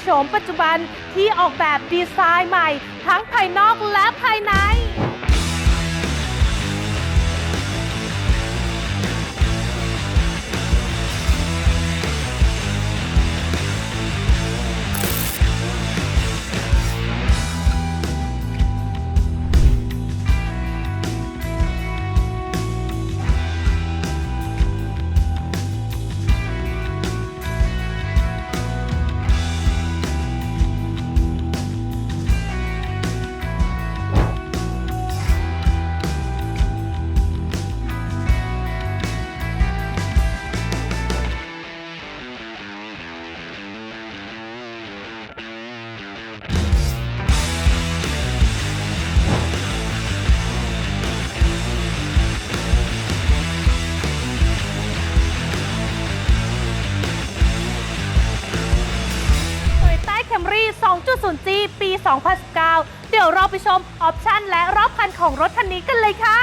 โฉมปัจจุบันที่ออกแบบดีไซน์ใหม่ ทั้งภายนอกและภายใน Camry 2.0G ปี 2019 เดี๋ยวเราไปชมออปชันและรอบคันของรถคันนี้กันเลยค่ะ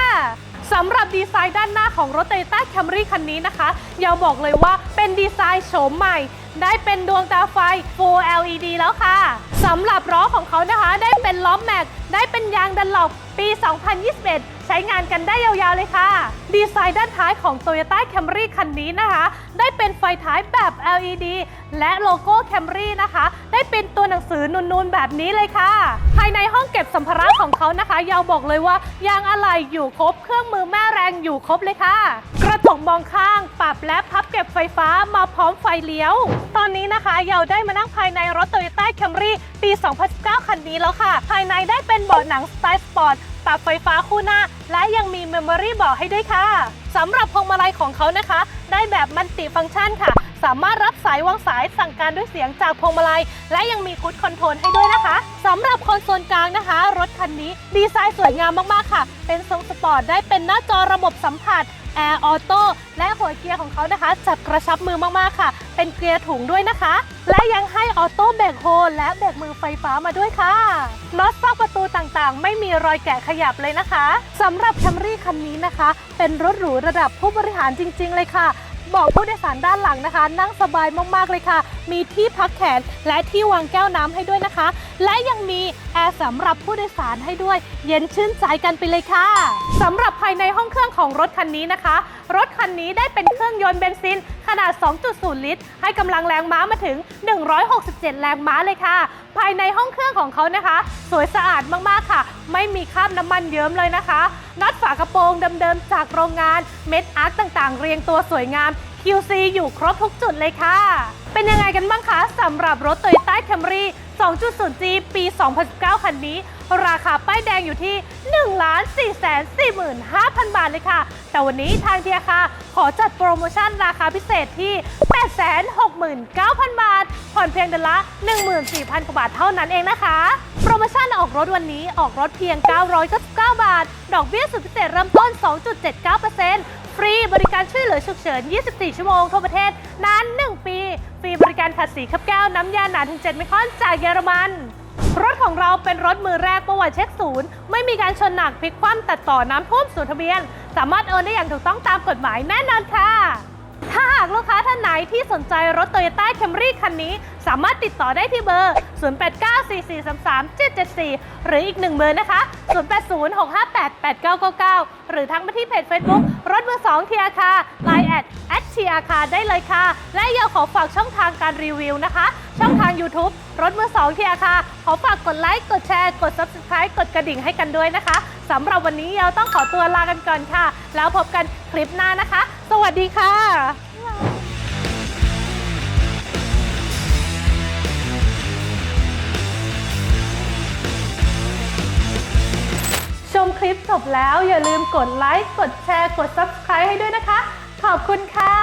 สำหรับดีไซน์ด้านหน้าของรถ Toyota Camry คันนี้นะคะยาวบอกเลยว่าเป็นดีไซน์โฉมใหม่ได้เป็นดวงตาไฟ Full LED แล้วค่ะสำหรับล้อของเขานะคะ ได้เป็นล้อแม็ก ได้เป็นยางดันหลบปี 2021 ใช้งานกันได้ยาวๆเลยค่ะ ดีไซน์ด้านท้ายของ Toyota Camry คันนี้นะคะ ได้เป็นไฟท้ายแบบ LED และโลโก้ Camry นะคะ ได้เป็นตัวหนังสือนูนๆ แบบนี้เลยค่ะ ภายในห้องเก็บสัมภาระของเขานะคะ ยาวบอกเลยว่ายางอะไหล่อยู่ครบ เครื่องมือแม่แรงอยู่ครบเลยค่ะ กระจกมองข้าง ปรับและพับเก็บไฟฟ้ามาพร้อมไฟเลี้ยวตอนนี้นะคะเยาได้มานั่งภายในรถโตโยต้าแคมรี่ปี 2019 คันนี้แล้วค่ะ ภายในได้เป็นเบาะหนังสไตล์สปอร์ตปรับไฟฟ้าคู่หน้า และยังมีเมมโมรี่เบาะให้ด้วยค่ะสำหรับพวงมาลัยของเขานะคะ ได้แบบมัลติฟังก์ชันค่ะ สามารถรับสายวางสายสั่งการด้วยเสียงจากพวงมาลัย และยังมีคุดคอนโทรลให้ด้วยนะคะสำหรับคอนโซลกลางนะคะ รถคันนี้ดีไซน์สวยงามมากๆค่ะ เป็นทรงสปอร์ตได้เป็นหน้าจอระบบสัมผัสแอร์ออโต้และหัวเกียร์ของเขานะคะจับกระชับมือมากๆค่ะ เป็นเกียร์ถุงด้วยนะคะ และยังให้ออโต้เบรกโฮลและเบรกมือไฟฟ้ามาด้วยค่ะน็อตซอกประตูต่างๆ ไม่มีรอยแกะขยับเลยนะคะสำหรับ Camry คันนี้นะคะ เป็นรถหรูระดับผู้บริหารจริง ๆ เลยค่ะ บอกผู้โดยสารด้านหลังนะคะ นั่งสบายมากๆเลยค่ะ มีที่พักแขนและที่วางแก้วน้ำให้ด้วยนะคะ และยังมีแอร์สำหรับผู้โดยสารให้ด้วย เย็นชื่นใจกันไปเลยค่ะสำหรับภายในห้องเครื่องของรถคันนี้นะคะ รถคันนี้ได้เป็นเครื่องยนต์เบนซิน ขนาด 2.0 ลิตร ให้กำลังแรงม้ามาถึง 167 แรงม้าเลยค่ะ ภายในห้องเครื่องของเขานะคะ สวยสะอาดมากๆค่ะ ไม่มีคราบน้ำมันเยิ้มเลยนะคะน็อตฝากระโปรงเดิมๆจากโรงงานเม็ดอาร์ตต่างๆ เรียงตัวสวยงาม QC อยู่ครบทุกจุดเลยค่ะ เป็นยังไงกันบ้างคะสำหรับรถ Toyota Camry 2.0G ปี 2019 คันนี้ ราคาป้ายแดงอยู่ที่ 1 4 4 5 0 0 0 บาทเลยค่ะ แต่วันนี้ทางเทียค่ะ ขอจัดโปรโมชั่นราคาพิเศษที่ 869,000 บาท ผ่อนเพียงเดือนละ 14,000 กว่าบาทเท่านั้นเองนะคะ โปรโมชั่นออกรถวันนี้ออกรถเพียง 999 บาท ดอกเบี้ยสุดพิเศษเริ่มต้น 2.79% ฟรีบริการช่วยเหลือฉุกเฉิน 24 ชั่วโมงทั่วประเทศนาน 1 ปี ฟรีบริการขัดสีขับแก้วน้ำยาหนาถึง 7 ไมครอนจากเยอรมัน รถของเราเป็นรถมือแรกประวัติเช็คศูนย์ ไม่มีการชนหนักพลิกคว่ำตัดต่อน้ำท่วมสู่ทะเบียน สามารถเอินได้อย่างถูกต้องตามกฎหมายแน่นอนค่ะ ถ้าหากลูกค้าท่านไหนที่สนใจรถ Toyota Camry คันนี้ สามารถติดต่อได้ที่เบอร์ 0894433774 หรืออีกหนึ่งเบอร์นะคะ 0806588999 หรือทั้งมาที่เพจ Facebook รถมือ2ทีอาคา Line แอดแอดเทีอาคาได้เลยค่ะ และอยากขอฝากช่องทางการรีวิวนะคะ ช่องทาง YouTube รถมือ2ทีอาคาขอฝากกดไลค์กดแชร์ กด Subscribe กดกระดิ่งให้กันด้วยนะคะ สำหรับวันนี้เราต้องขอตัวลากันก่อนค่ะ แล้วพบกันคลิปหน้านะคะ สวัสดีค่ะชมคลิปจบแล้วอย่าลืมกดไลค์ กดแชร์ กด Subscribe ให้ด้วยนะคะ ขอบคุณค่ะ